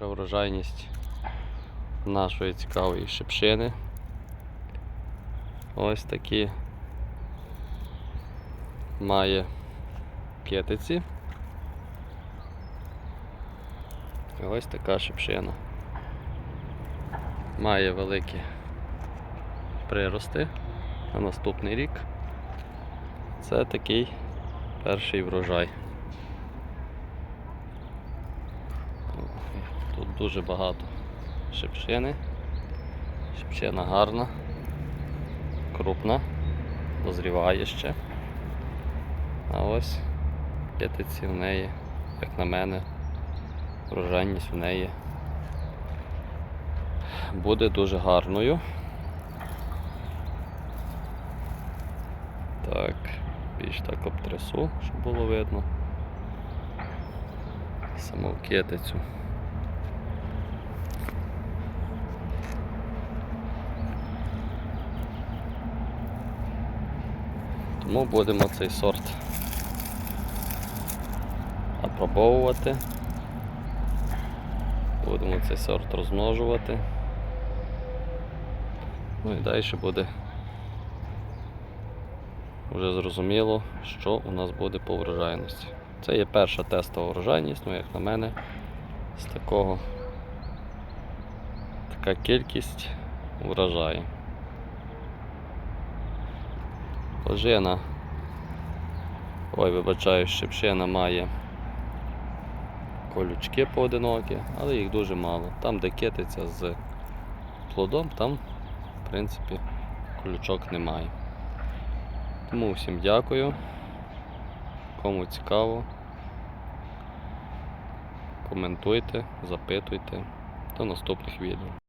Врожайність нашої цікавої шипшини. Ось такі має кетиці. Ось така шипшина. Має великі прирости на наступний рік. Це такий перший врожай. Дуже багато шипшини. Шипшина гарна, крупна, дозріває ще. А ось кетиці в неї, як на мене, врожайність в неї буде дуже гарною. Так, більш так обтрясу, щоб було видно. Саму кетицю. Тому будемо цей сорт апробовувати. Будемо цей сорт розмножувати. Ну і далі буде вже зрозуміло, що у нас буде по врожайності. Це є перша тестова врожайність, ну як на мене, з такого така кількість врожає. Ожина. Ой, вибачаю, щепшина має колючки поодинокі, але їх дуже мало. Там, де китиця з плодом, там, в принципі, колючок немає. Тому всім дякую. Кому цікаво, коментуйте, запитуйте. До наступних відео.